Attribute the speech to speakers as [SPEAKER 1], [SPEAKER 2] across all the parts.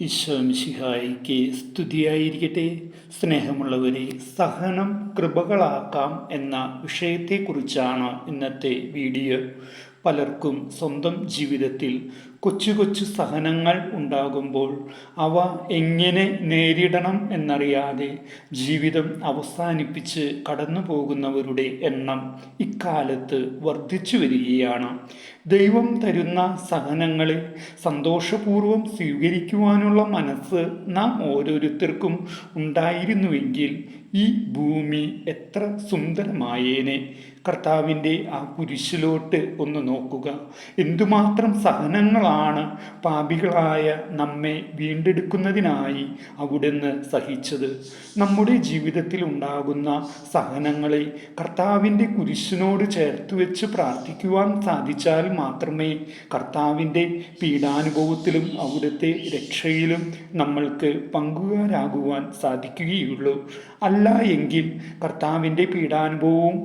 [SPEAKER 1] ഈശോമിശിഹായിക്ക് സ്തുതിയായിരിക്കട്ടെ. സ്നേഹമുള്ളവരെ സഹനം കൃപകളാക്കാം എന്ന വിഷയത്തെക്കുറിച്ചാണ് ഇന്നത്തെ വീഡിയോ. പലർക്കും സ്വന്തം ജീവിതത്തിൽ കൊച്ചു കൊച്ചു സഹനങ്ങൾ ഉണ്ടാകുമ്പോൾ അവ എങ്ങനെ നേരിടണം എന്നറിയാതെ ജീവിതം അവസാനിപ്പിച്ച് കടന്നു പോകുന്നവരുടെ എണ്ണം ഇക്കാലത്ത് വർദ്ധിച്ചു വരികയാണ്. ദൈവം തരുന്ന സഹനങ്ങളെ സന്തോഷപൂർവം സ്വീകരിക്കുവാനുള്ള മനസ്സ് നാം ഓരോരുത്തർക്കും ഉണ്ടായിരുന്നുവെങ്കിൽ ഈ ഭൂമി എത്ര സുന്ദരമായേനെ. കർത്താവിന്റെ ആ കുരിശിലോട്ട് ഒന്ന് നോക്കുക. എന്തുമാത്രം സഹനങ്ങളാണ് പാപികളായ നമ്മെ വീണ്ടെടുക്കുന്നതിനായി അവിടുന്ന് സഹിച്ചത്. നമ്മുടെ ജീവിതത്തിൽ ഉണ്ടാകുന്ന സഹനങ്ങളെ കർത്താവിന്റെ കുരിശിനോട് ചേർത്ത് വെച്ച് പ്രാർത്ഥിക്കുവാൻ സാധിച്ചാൽ മാത്രമേ കർത്താവിന്റെ പീഡാനുഭവത്തിലും അവിടുത്തെ രക്ഷയിലും നമ്മൾക്ക് പങ്കുകാരാകുവാൻ സാധിക്കുകയുള്ളൂ. അല്ല എങ്കിൽ കർത്താവിന്റെ പീഡാനുഭവവും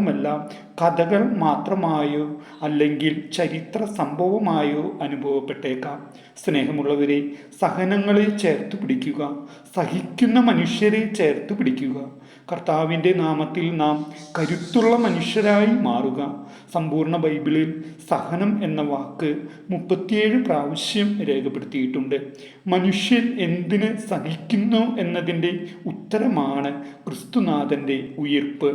[SPEAKER 1] ഉത്ഥാനവുമെല്ലാം കഥകൾ മാത്രമായോ അല്ലെങ്കിൽ ചരിത്ര സംഭവമായോ അനുഭവപ്പെട്ടേക്കാം. സ്നേഹമുള്ളവരെ സഹനങ്ങളെ ചേർത്ത് പിടിക്കുക. സഹിക്കുന്ന മനുഷ്യരെ ചേർത്ത് പിടിക്കുക. കർത്താവിന്റെ നാമത്തിൽ നാം കരുത്തുള്ള മനുഷ്യരായി മാറുക. സമ്പൂർണ ബൈബിളിൽ സഹനം എന്ന വാക്ക് മുപ്പത്തിയേഴ് പ്രാവശ്യം രേഖപ്പെടുത്തിയിട്ടുണ്ട്. മനുഷ്യൻ എന്തിന് സഹിക്കുന്നു എന്നതിന്റെ ഉത്തരമാണ് ക്രിസ്തുനാഥന്റെ ഉയിർപ്പ്.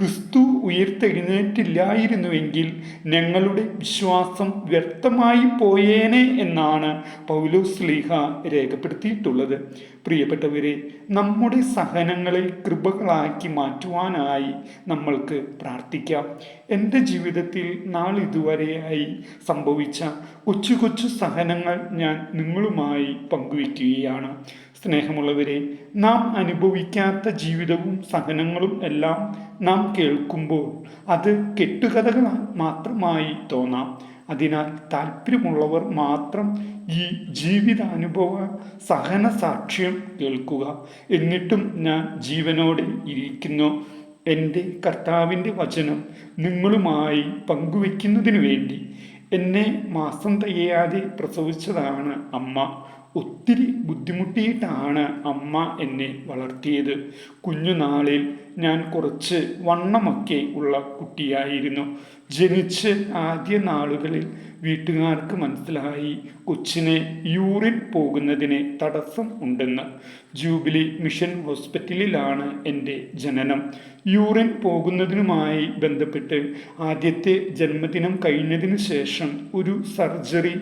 [SPEAKER 1] ക്രിസ്തു ഉയർത്തെഴുന്നേറ്റില്ലായിരുന്നുവെങ്കിൽ ഞങ്ങളുടെ വിശ്വാസം വ്യർത്ഥമായി പോയേനെ എന്നാണ് പൗലോസ് ലീഹ രേഖപ്പെടുത്തിയിട്ടുള്ളത്. പ്രിയപ്പെട്ടവരെ നമ്മുടെ സഹനങ്ങളെ കൃപകളാക്കി മാറ്റുവാനായി നമ്മൾക്ക് പ്രാർത്ഥിക്കാം. എന്റെ ജീവിതത്തിൽ നാളിതുവരെയായി സംഭവിച്ച കൊച്ചു കൊച്ചു സഹനങ്ങൾ ഞാൻ നിങ്ങളുമായി പങ്കുവയ്ക്കുകയാണ് സ്നേഹമുള്ളവരെ നാം അനുഭവിക്കാത്ത ജീവിതവും സഹനങ്ങളും എല്ലാം നാം കേൾക്കുമ്പോൾ അത് കെട്ടുകഥകൾ മാത്രമായി തോന്നാം. അതിനാൽ താല്പര്യമുള്ളവർ മാത്രം ഈ ജീവിതാനുഭവ സഹന സാക്ഷ്യം കേൾക്കുക. എന്നിട്ടും ഞാൻ ജീവനോടെ ഇരിക്കുന്നു. എന്റെ കർത്താവിന്റെ വചനം നിങ്ങളുമായി പങ്കുവെക്കുന്നതിനു വേണ്ടി. എന്നെ മാസം തികയാതെ പ്രസവിച്ചതാണ് അമ്മ. ഒത്തിരി ബുദ്ധിമുട്ടിയിട്ടാണ് അമ്മ എന്നെ വളർത്തിയത്. കുഞ്ഞുനാളിൽ ഞാൻ കുറച്ച് വണ്ണമൊക്കെ ഉള്ള കുട്ടിയായിരുന്നു. ജനിച്ച് ആദ്യ നാളുകളിൽ വീട്ടുകാർക്ക് മനസ്സിലായി കൊച്ചിനെ യൂറിൻ പോകുന്നതിന് തടസ്സം ഉണ്ടെന്ന്. ജൂബിലി മിഷൻ ഹോസ്പിറ്റലിലാണ് എന്റെ ജനനം. യൂറിൻ പോകുന്നതിനുമായി ബന്ധപ്പെട്ട് ആദ്യത്തെ ജന്മദിനം കഴിഞ്ഞതിന് ശേഷം ഒരു സർജറി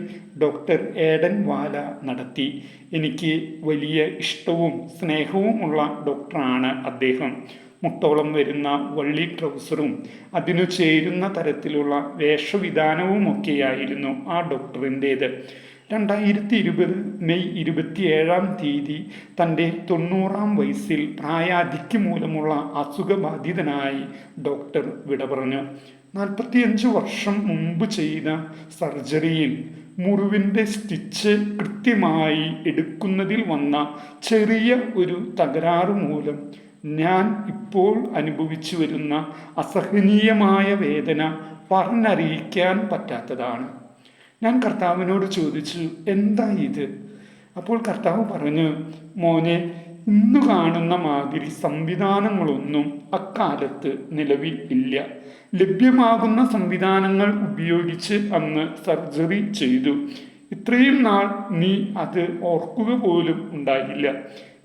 [SPEAKER 1] ഡോക്ടർ ഏഡൻ വാല നടത്തി. എനിക്ക് വലിയ ഇഷ്ടവും സ്നേഹവുമുള്ള ഡോക്ടറാണ് അദ്ദേഹം. മുട്ടോളം വരുന്ന വള്ളി ട്രൗസറും അതിനു ചേരുന്ന തരത്തിലുള്ള വേഷവിധാനവുമൊക്കെയായിരുന്നു ആ ഡോക്ടറിന്റേത്. രണ്ടായിരത്തി ഇരുപത് മെയ് ഇരുപത്തിയേഴാം തീയതി തന്റെ തൊണ്ണൂറാം വയസ്സിൽ പ്രായാധിക്യ മൂലമുള്ള അസുഖബാധിതനായി ഡോക്ടർ വിട പറഞ്ഞു നാൽപ്പത്തിയഞ്ച് വർഷം മുമ്പ് ചെയ്ത സർജറിയിൽ മുറിവിന്റെ സ്റ്റിച്ച് കൃത്യമായി എടുക്കുന്നതിൽ വന്ന ചെറിയ ഒരു തകരാറ് മൂലം ഞാൻ ഇപ്പോൾ അനുഭവിച്ചു വരുന്ന അസഹനീയമായ വേദന പറഞ്ഞറിയിക്കാൻ പറ്റാത്തതാണ്. ഞാൻ കർത്താവിനോട് ചോദിച്ചു എന്താ ഇത്? അപ്പോൾ കർത്താവ് പറഞ്ഞു മോനെ ഇന്ന് കാണുന്ന മാതിരി സംവിധാനങ്ങളൊന്നും അക്കാലത്ത് നിലവിൽ ഇല്ല. ലഭ്യമാകുന്ന സംവിധാനങ്ങൾ ഉപയോഗിച്ച് അന്ന് സർജറി ചെയ്തു. ഇത്രയും നാൾ നീ അത് ഓർക്കുക പോലും ഉണ്ടായില്ല.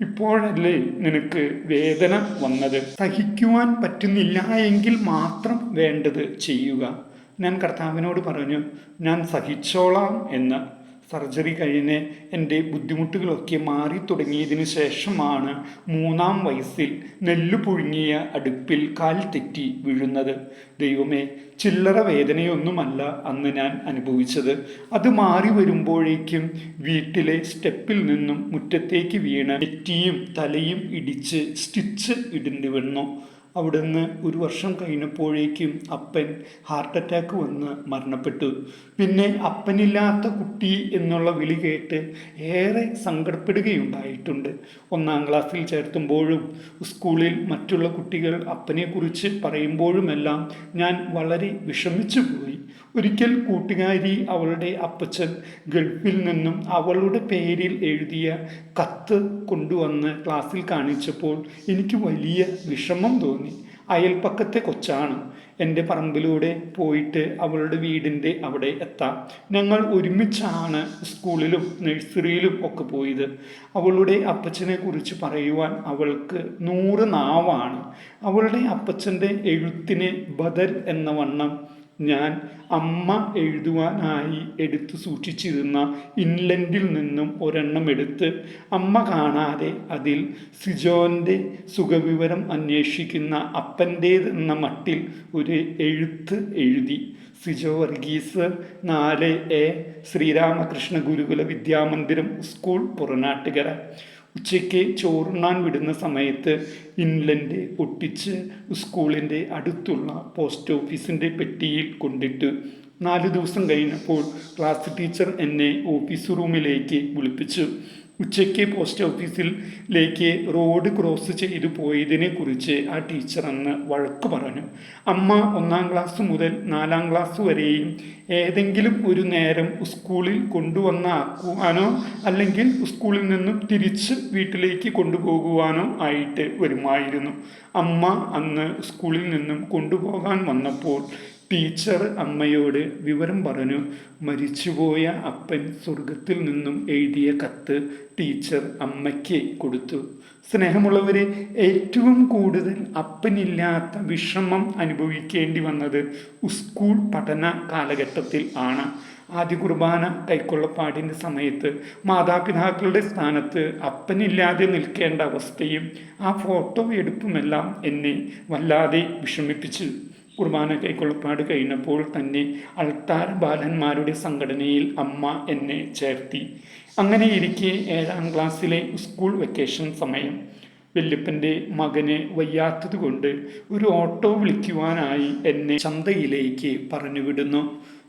[SPEAKER 1] ഇപ്പോഴല്ലേ നിനക്ക് വേദന വന്നത്? സഹിക്കുവാൻ പറ്റുന്നില്ല എങ്കിൽ മാത്രം വേണ്ടത് ചെയ്യുക. ഞാൻ കർത്താവിനോട് പറഞ്ഞു ഞാൻ സഹിച്ചോളാം എന്ന്. സർജറി കഴിഞ്ഞ് എന്റെ ബുദ്ധിമുട്ടുകളൊക്കെ മാറി തുടങ്ങിയതിന് ശേഷമാണ് മൂന്നാം വയസ്സിൽ നെല്ല് പുഴുങ്ങിയ അടുപ്പിൽ കാൽ തെറ്റി വീഴുന്നത്. ദൈവമേ ചില്ലറ വേദനയൊന്നുമല്ല അന്ന് ഞാൻ അനുഭവിച്ചത്. അത് മാറി വരുമ്പോഴേക്കും വീട്ടിലെ സ്റ്റെപ്പിൽ നിന്നും മുറ്റത്തേക്ക് വീണ് നെറ്റിയും തലയും ഇടിച്ച് സ്റ്റിച്ച് ഇടേണ്ടി വന്നു. അവിടുന്ന് ഒരു വർഷം കഴിഞ്ഞപ്പോഴേക്കും അപ്പൻ ഹാർട്ട് അറ്റാക്ക് വന്ന് മരണപ്പെട്ടു. പിന്നെ അപ്പനില്ലാത്ത കുട്ടി എന്നുള്ള വിളി കേട്ട് ഏറെ സങ്കടപ്പെടുകയുണ്ടായിട്ടുണ്ട്. ഒന്നാം ക്ലാസ്സിൽ ചേർത്തുമ്പോഴും സ്കൂളിൽ മറ്റുള്ള കുട്ടികൾ അപ്പനെക്കുറിച്ച് പറയുമ്പോഴുമെല്ലാം ഞാൻ വളരെ വിഷമിച്ചു പോയി ഒരിക്കൽ കൂട്ടുകാരി അവളുടെ അപ്പച്ചൻ ഗൾഫിൽ നിന്നും അവളുടെ പേരിൽ എഴുതിയ കത്ത് കൊണ്ടുവന്ന് ക്ലാസ്സിൽ കാണിച്ചപ്പോൾ എനിക്ക് വലിയ വിഷമം തോന്നി. അയൽപ്പക്കത്തെ കൊച്ചാണ്. എന്റെ പറമ്പിലൂടെ പോയിട്ട് അവളുടെ വീടിന്റെ അവിടെ എത്താം. ഞങ്ങൾ ഒരുമിച്ചാണ് സ്കൂളിലും നഴ്സറിയിലും ഒക്കെ പോയത്. അവളുടെ അപ്പച്ചനെ കുറിച്ച് പറയുവാൻ അവൾക്ക് നൂറ് നാവാണ്. അവളുടെ അപ്പച്ചന്റെ എഴുത്തിന് ബദൽ എന്ന വണ്ണം ഞാൻ അമ്മ എഴുതുവാനായി എടുത്തു സൂക്ഷിച്ചിരുന്ന ഇൻലൻഡിൽ നിന്നും ഒരെണ്ണം എടുത്ത് അമ്മ കാണാതെ അതിൽ സിജോന്റെ സുഖവിവരം അന്വേഷിക്കുന്ന അപ്പന്റേതെന്ന മട്ടിൽ ഒരു എഴുത്ത് എഴുതി. സിജോ വർഗീസ് നാല് എ ശ്രീരാമകൃഷ്ണ ഗുരുകുല വിദ്യാമന്ദിരം സ്കൂൾ പുറനാട്ടുകര. ഉച്ചയ്ക്ക് ചോറുണ്ണാൻ വിടുന്ന സമയത്ത് ഇൻലൻഡ് ഒട്ടിച്ച് സ്കൂളിന്റെ അടുത്തുള്ള പോസ്റ്റ് ഓഫീസിന്റെ പെട്ടിയിൽ കൊണ്ടിട്ട് നാല് ദിവസം കഴിഞ്ഞപ്പോൾ ക്ലാസ് ടീച്ചർ എന്നെ ഓഫീസ് റൂമിലേക്ക് വിളിപ്പിച്ചു. ഉച്ചയ്ക്ക് പോസ്റ്റ് ഓഫീസിലേക്ക് റോഡ് ക്രോസ് ചെയ്ത് പോയതിനെ കുറിച്ച് ആ ടീച്ചർ അന്ന് വഴക്ക് പറഞ്ഞു. അമ്മ ഒന്നാം ക്ലാസ് മുതൽ നാലാം ക്ലാസ് വരെയും ഏതെങ്കിലും ഒരു നേരം സ്കൂളിൽ കൊണ്ടുവന്നാക്കുവാനോ അല്ലെങ്കിൽ സ്കൂളിൽ നിന്നും തിരിച്ച് വീട്ടിലേക്ക് കൊണ്ടുപോകുവാനോ ആയിട്ട് വരുമായിരുന്നു. അമ്മ അന്ന് സ്കൂളിൽ നിന്നും കൊണ്ടുപോകാൻ വന്നപ്പോൾ ടീച്ചർ അമ്മയോട് വിവരം പറഞ്ഞു മരിച്ചുപോയ അപ്പൻ സ്വർഗത്തിൽ നിന്നും എഴുതിയ കത്ത് ടീച്ചർ അമ്മയ്ക്ക് കൊടുത്തു. സ്നേഹമുള്ളവരെ ഏറ്റവും കൂടുതൽ അപ്പനില്ലാത്ത വിഷമം അനുഭവിക്കേണ്ടി വന്നത് സ്കൂൾ പഠന കാലഘട്ടത്തിൽ ആണ്. ആദ്യ കുർബാന കൈക്കൊള്ളപ്പാടിന്റെ സമയത്ത് മാതാപിതാക്കളുടെ സ്ഥാനത്ത് അപ്പനില്ലാതെ നിൽക്കേണ്ട അവസ്ഥയും ആ ഫോട്ടോ എടുപ്പുമെല്ലാം എന്നെ വല്ലാതെ വിഷമിപ്പിച്ചു. കുർബാന കൈക്കൊള്ളപ്പാട് കഴിഞ്ഞപ്പോൾ തന്നെ അൾത്താർ ബാലന്മാരുടെ സംഘടനയിൽ അമ്മ എന്നെ ചേർത്തി. അങ്ങനെ ഇരിക്കെ ഏഴാം ക്ലാസ്സിലെ സ്കൂൾ വെക്കേഷൻ സമയം. വല്യപ്പന്റെ മകന് വയ്യാത്തതുകൊണ്ട് ഒരു ഓട്ടോ വിളിക്കുവാനായി എന്നെ ചന്തയിലേക്ക് പറഞ്ഞു വിടുന്നു.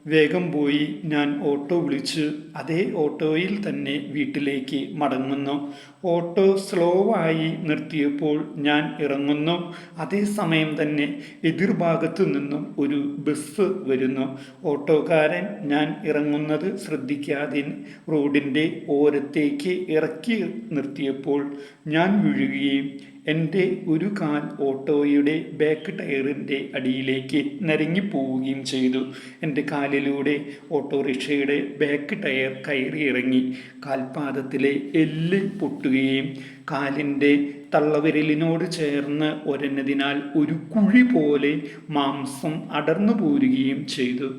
[SPEAKER 1] വേഗം പോയി ഞാൻ ഓട്ടോ വിളിച്ച് അതേ ഓട്ടോയിൽ തന്നെ വീട്ടിലേക്ക് മടങ്ങുന്നു. ഓട്ടോ സ്ലോ ആയി നിർത്തിയപ്പോൾ ഞാൻ ഇറങ്ങുന്നു. അതേസമയം തന്നെ എതിർഭാഗത്തു നിന്നും ഒരു ബസ് വരുന്നു. ഓട്ടോക്കാരൻ ഞാൻ ഇറങ്ങുന്നത് ശ്രദ്ധിക്കാതെ റോഡിന്റെ ഓരത്തേക്ക് ഇറക്കി നിർത്തിയപ്പോൾ ഞാൻ വീഴുകയും എന്റെ ഒരു കാൽ ഓട്ടോയുടെ ബാക്ക് ടയറിന്റെ അടിയിലേക്ക് നരങ്ങിപ്പോവുകയും ചെയ്തു. എന്റെ കാലിലൂടെ ഓട്ടോറിക്ഷയുടെ ബാക്ക് ടയർ കയറി ഇറങ്ങി കാൽപാദത്തിലെ എല്ല് പൊട്ടുകയും കാലിന്റെ തള്ളവിരലിനോട് ചേർന്ന് ഒരഞ്ഞതിനാൽ ഒരു കുഴി പോലെ മാംസം അടർന്നു പോരുകയും ചെയ്തു.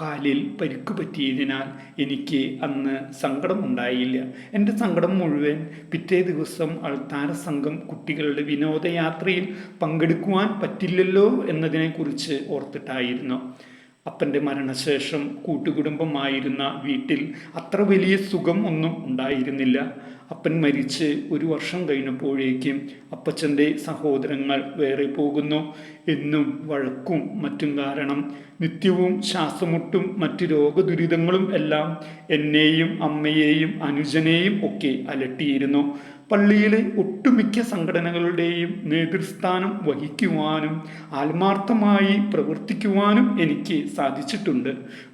[SPEAKER 1] കാലിൽ പരിക്ക് പറ്റിയതിനാൽ എനിക്ക് അന്ന് സങ്കടമുണ്ടായില്ല എന്റെ സങ്കടം മുഴുവൻ പിറ്റേ ദിവസം അൾത്താര സംഘം കുട്ടികളുടെ വിനോദയാത്രയിൽ പങ്കെടുക്കുവാൻ പറ്റില്ലല്ലോ എന്നതിനെക്കുറിച്ച് ഓർത്തിട്ടായിരുന്നു. അപ്പന്റെ മരണശേഷം കൂട്ടുകുടുംബമായിരുന്ന വീട്ടിൽ അത്ര വലിയ സുഖം ഒന്നും ഉണ്ടായിരുന്നില്ല. അപ്പൻ മരിച്ച് ഒരു വർഷം കഴിഞ്ഞപ്പോഴേക്കും അപ്പച്ചന്റെ സഹോദരങ്ങൾ വേറെ പോകുന്നു. എന്നും വഴക്കും മറ്റും കാരണം നിത്യവും ശ്വാസമുട്ടും മറ്റ് രോഗദുരിതങ്ങളും എല്ലാം എന്നെയും അമ്മയെയും അനുജനെയും ഒക്കെ അലട്ടിയിരുന്നു. പള്ളിയിലെ ഒട്ടുമിക്ക സംഘടനകളുടെയും നേതൃസ്ഥാനം വഹിക്കുവാനും ആത്മാർത്ഥമായി പ്രവർത്തിക്കുവാനും എനിക്ക് സാധിച്ചിട്ടുണ്ട്.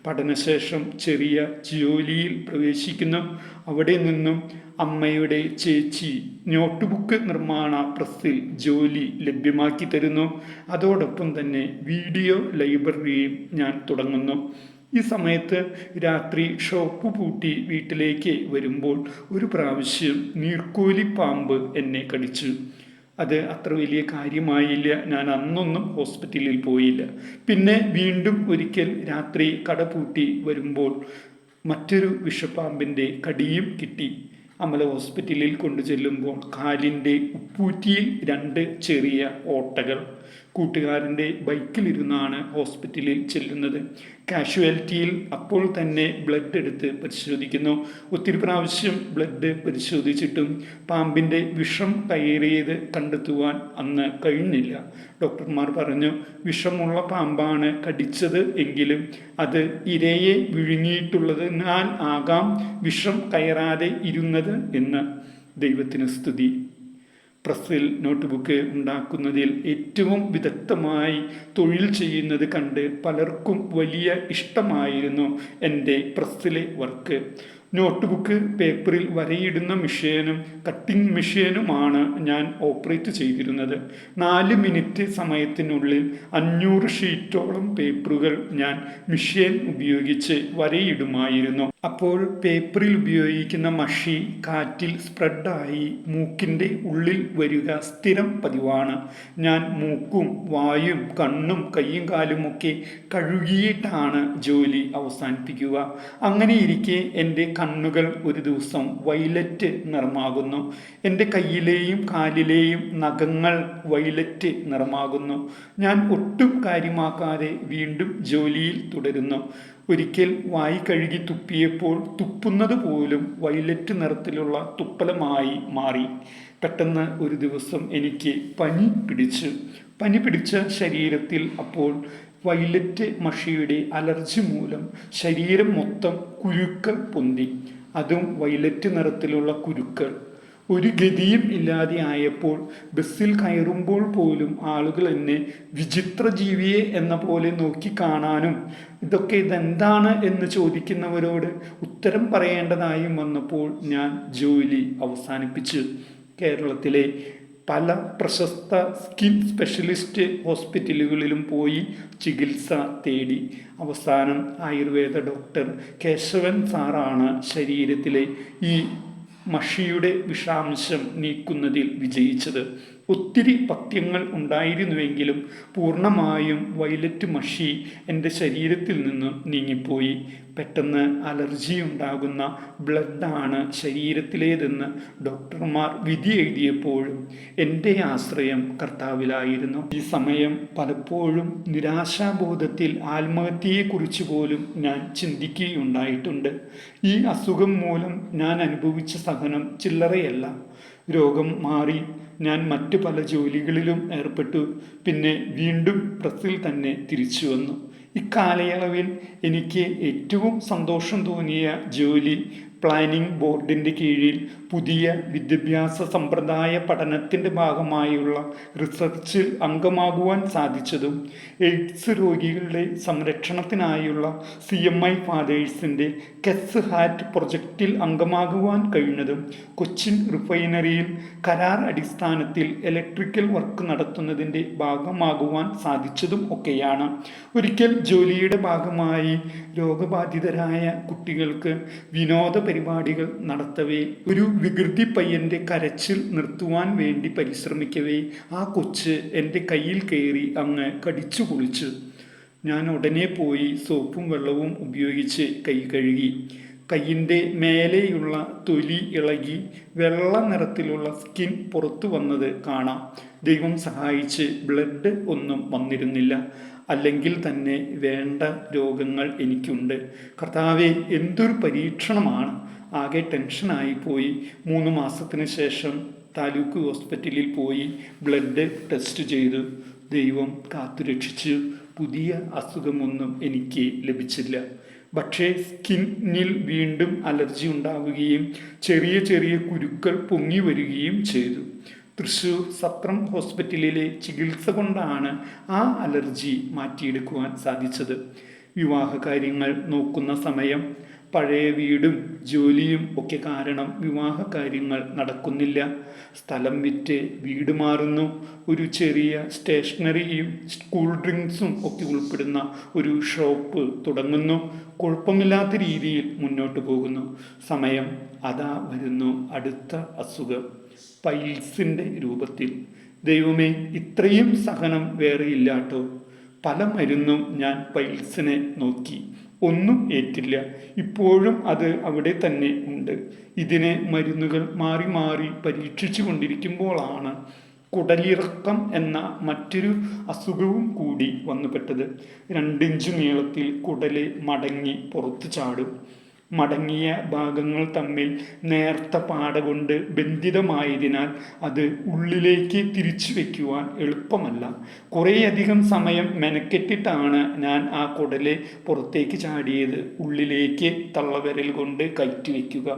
[SPEAKER 1] പഠനശേഷം ചെറിയ ജോലിയിൽ പ്രവേശിക്കുന്നു. അവിടെ നിന്നും അമ്മയുടെ ചേച്ചി നോട്ട്ബുക്ക് നിർമ്മാണ പ്രസ്സിൽ ജോലി ലഭ്യമാക്കി തരുന്നു. അതോടൊപ്പം തന്നെ വീഡിയോ ലൈബ്രറിയും ഞാൻ തുടങ്ങുന്നു. ഈ സമയത്ത് രാത്രി ഷോപ്പ് പൂട്ടി വീട്ടിലേക്ക് വരുമ്പോൾ ഒരു പ്രാവശ്യം നീർക്കോലി പാമ്പ് എന്നെ കടിച്ചു. അത് അത്ര വലിയ കാര്യമായില്ല. ഞാൻ അന്നൊന്നും ഹോസ്പിറ്റലിൽ പോയില്ല. പിന്നെ വീണ്ടും ഒരിക്കൽ രാത്രി കട പൂട്ടി വരുമ്പോൾ മറ്റൊരു വിഷപ്പാമ്പിന്റെ കടിയും കിട്ടി. അമല ഹോസ്പിറ്റലിൽ കൊണ്ടു ചെല്ലുമ്പോൾ കാലിന്റെ ഉപ്പൂറ്റിയിൽ രണ്ട് ചെറിയ ഓട്ടകൾ. കൂട്ടുകാരന്റെ ബൈക്കിലിരുന്നാണ് ഹോസ്പിറ്റലിൽ ചെല്ലുന്നത്. കാഷ്വാലിറ്റിയിൽ അപ്പോൾ തന്നെ ബ്ലഡ് എടുത്ത് പരിശോധിക്കുന്നു. ഒത്തിരി പ്രാവശ്യം ബ്ലഡ് പരിശോധിച്ചിട്ടും പാമ്പിന്റെ വിഷം കയറിയത് കണ്ടെത്തുവാൻ അന്ന് കഴിഞ്ഞില്ല. ഡോക്ടർമാർ പറഞ്ഞു വിഷമുള്ള പാമ്പാണ് കടിച്ചത് എങ്കിലും അത് ഇരയെ വിഴുങ്ങിയിട്ടുള്ളതിനാൽ ആകാം വിഷം കയറാതെ ഇരുന്നത് എന്ന് ദൈവത്തിന് സ്തുതി. പ്രസ്സിൽ നോട്ട്ബുക്ക് ഉണ്ടാക്കുന്നതിൽ ഏറ്റവും വിദഗ്ധമായി തൊഴിൽ ചെയ്യുന്നത് കണ്ട് പലർക്കും വലിയ ഇഷ്ടമായിരുന്നു എന്റെ പ്രസ്സിലെ വർക്ക്. നോട്ട്ബുക്ക് പേപ്പറിൽ വരയിടുന്ന മെഷീനും കട്ടിംഗ് മെഷീനുമാണ് ഞാൻ ഓപ്പറേറ്റ് ചെയ്തിരുന്നത്. നാല് മിനിറ്റ് സമയത്തിനുള്ളിൽ അഞ്ഞൂറ് ഷീറ്റോളം പേപ്പറുകൾ ഞാൻ മെഷീൻ ഉപയോഗിച്ച് വരയിടുമായിരുന്നു. അപ്പോൾ പേപ്പറിൽ ഉപയോഗിക്കുന്ന മഷി കാറ്റിൽ സ്പ്രെഡായി മൂക്കിന്റെ ഉള്ളിൽ വരിക സ്ഥിരം പതിവാണ്. ഞാൻ മൂക്കും വായും കണ്ണും കൈയും കാലുമൊക്കെ കഴുകിയിട്ടാണ് ജോലി അവസാനിപ്പിക്കുക. അങ്ങനെ ഇരിക്കെ എന്റെ കണ്ണുകൾ ഒരു ദിവസം വൈലറ്റ് നിറമാകുന്നു. എന്റെ കയ്യിലെയും കാലിലെയും നഖങ്ങൾ വൈലറ്റ് നിറമാകുന്നു. ഞാൻ ഒട്ടും കാര്യമാക്കാതെ വീണ്ടും ജോലിയിൽ തുടരുന്നു. ഒരിക്കൽ വായി കഴുകി തുപ്പിയപ്പോൾ തുപ്പുന്നത് പോലും വയലറ്റ് നിറത്തിലുള്ള തുപ്പലമായി മാറി. പെട്ടെന്ന് ഒരു ദിവസം എനിക്ക് പനി പിടിച്ചു. പനി പിടിച്ച ശരീരത്തിൽ അപ്പോൾ വയലറ്റ് മഷിയുടെ അലർജി മൂലം ശരീരം മൊത്തം കുരുക്കൾ പൊന്തി. അതും വയലറ്റ് നിറത്തിലുള്ള കുരുക്കൾ. ഒരു ഗതിയും ഇല്ലാതെ ആയപ്പോൾ ബസ്സിൽ കയറുമ്പോൾ പോലും ആളുകൾ എന്നെ വിചിത്ര ജീവിയെ എന്ന പോലെ നോക്കി കാണാനും ഇതൊക്കെ ഇതെന്താണ് എന്ന് ചോദിക്കുന്നവരോട് ഉത്തരം പറയേണ്ടതായും വന്നപ്പോൾ ഞാൻ ജോലി അവസാനിപ്പിച്ച്. കേരളത്തിലെ പല പ്രശസ്ത സ്കിൻ സ്പെഷ്യലിസ്റ്റ് ഹോസ്പിറ്റലുകളിലും പോയി ചികിത്സ തേടി. അവസാനം ആയുർവേദ ഡോക്ടർ കേശവൻ സാറാണ് ശരീരത്തിലെ ഈ മഷിയുടെ വിഷാംശം നീക്കുന്നതിൽ വിജയിച്ചത് ഒത്തിരി പഥ്യങ്ങൾ ഉണ്ടായിരുന്നുവെങ്കിലും പൂർണമായും വൈലറ്റ് മഷി എന്റെ ശരീരത്തിൽ നിന്നും നീങ്ങിപ്പോയി. പെട്ടെന്ന് അലർജി ഉണ്ടാകുന്ന ബ്ലഡാണ് ശരീരത്തിലേതെന്ന് ഡോക്ടർമാർ വിധി എഴുതിയപ്പോഴും എന്റെ ആശ്രയം കർത്താവിലായിരുന്നു. ഈ സമയം പലപ്പോഴും നിരാശാബോധത്തിൽ ആത്മഹത്യയെക്കുറിച്ച് പോലും ഞാൻ ചിന്തിക്കുകയുണ്ടായിട്ടുണ്ട്. ഈ അസുഖം മൂലം ഞാൻ അനുഭവിച്ച സഹനം ചില്ലറയല്ല. രോഗം മാറി ഞാൻ മറ്റു പല ജോലികളിലും ഏർപ്പെട്ടു. പിന്നെ വീണ്ടും പ്രസ്സിൽ തന്നെ തിരിച്ചു വന്നു. ഇക്കാലയളവിൽ എനിക്ക് ഏറ്റവും സന്തോഷം തോന്നിയ ജോലി പ്ലാനിംഗ് ബോർഡിന്റെ കീഴിൽ പുതിയ വിദ്യാഭ്യാസ സമ്പ്രദായ പഠനത്തിന്റെ ഭാഗമായുള്ള റിസർച്ചിൽ അംഗമാകുവാൻ സാധിച്ചതും എയ്ഡ്സ് രോഗികളുടെ സംരക്ഷണത്തിനായുള്ള സി എം ഐ ഫാദേഴ്സിന്റെ കെസ് ഹാറ്റ് പ്രൊജക്റ്റിൽ അംഗമാകുവാൻ കഴിഞ്ഞതും കൊച്ചിൻ റിഫൈനറിയിൽ കരാർ അടിസ്ഥാനത്തിൽ ഇലക്ട്രിക്കൽ വർക്ക് നടത്തുന്നതിന്റെ ഭാഗമാകുവാൻ സാധിച്ചതും ഒക്കെയാണ്. ഒരിക്കൽ ജോലിയുടെ ഭാഗമായി രോഗബാധിതരായ കുട്ടികൾക്ക് വിനോദ പരിപാടികൾ നടത്തവേ ഒരു വികൃതി പയ്യന്റെ കരച്ചിൽ നിർത്തുവാൻ വേണ്ടി പരിശ്രമിക്കവേ ആ കൊച്ച് എന്റെ കയ്യിൽ കയറി അങ്ങ് കടിച്ചു കുളിച്ചു. ഞാൻ ഉടനെ പോയി സോപ്പും വെള്ളവും ഉപയോഗിച്ച് കൈ കഴുകി. കയ്യിന്റെ മേലെയുള്ള തൊലി ഇളകി വെള്ള നിറത്തിലുള്ള സ്കിൻ പുറത്തു വന്നത് കാണാം. ദൈവം സഹായിച്ച് ബ്ലഡ് ഒന്നും വന്നിരുന്നില്ല. അല്ലെങ്കിൽ തന്നെ വേണ്ട രോഗങ്ങൾ എനിക്കുണ്ട്. കർത്താവെ എന്തൊരു പരീക്ഷണമാണ്. ആകെ ടെൻഷനായി പോയി. മൂന്ന് മാസത്തിന് ശേഷം താലൂക്ക് ഹോസ്പിറ്റലിൽ പോയി ബ്ലഡ് ടെസ്റ്റ് ചെയ്തു. ദൈവം കാത്തുരക്ഷിച്ചു. പുതിയ അസുഖമൊന്നും എനിക്ക് ലഭിച്ചില്ല. പക്ഷേ സ്കിന്നിൽ വീണ്ടും അലർജി ഉണ്ടാവുകയും ചെറിയ ചെറിയ കുരുക്കൾ പൊങ്ങി വരികയും ചെയ്തു. തൃശൂർ സത്രം ഹോസ്പിറ്റലിലെ ചികിത്സ കൊണ്ടാണ് ആ അലർജി മാറ്റിയെടുക്കുവാൻ സാധിച്ചത്. വിവാഹ കാര്യങ്ങൾ നോക്കുന്ന സമയം പഴയ വീടും ജോലിയും ഒക്കെ കാരണം വിവാഹ കാര്യങ്ങൾ നടക്കുന്നില്ല. സ്ഥലം വിറ്റ് വീട് മാറുന്നു. ഒരു ചെറിയ സ്റ്റേഷനറിയും സ്കൂൾ ഡ്രിങ്ക്സും ഒക്കെ ഉൾപ്പെടുന്ന ഒരു ഷോപ്പ് തുടങ്ങുന്നു. കുഴപ്പമില്ലാത്ത രീതിയിൽ മുന്നോട്ട് പോകുന്നു. സമയം അതാ വരുന്നു. അടുത്ത അസുഖം. പൈൽസിന്റെ രൂപത്തിൽ. ദൈവമേ ഇത്രയും സഹനം വേറെ ഇല്ലാട്ടോ. പല മരുന്നും ഞാൻ പൈൽസിനെ നോക്കി. ഒന്നും ഏറ്റില്ല. ഇപ്പോഴും അത് അവിടെ തന്നെ ഉണ്ട്. ഇതിനെ മരുന്നുകൾ മാറി മാറി പരീക്ഷിച്ചു കൊണ്ടിരിക്കുമ്പോഴാണ് കുടലിറക്കം എന്ന മറ്റൊരു അസുഖവും കൂടി വന്നുപെട്ടത്. രണ്ടിഞ്ച് നീളത്തിൽ കുടൽ മടങ്ങി പുറത്തു ചാടും. മടങ്ങിയ ഭാഗങ്ങൾ തമ്മിൽ നേർത്ത പാട കൊണ്ട് ബന്ധിതമായതിനാൽ അത് ഉള്ളിലേക്ക് തിരിച്ചു വയ്ക്കുവാൻ എളുപ്പമല്ല. കുറേയധികം സമയം മെനക്കെട്ടിട്ടാണ് ഞാൻ ആ കുടൽ പുറത്തേക്ക് ചാടിയത്. ഉള്ളിലേക്ക് തള്ളവിരൽ കൊണ്ട് കയറ്റി വയ്ക്കുക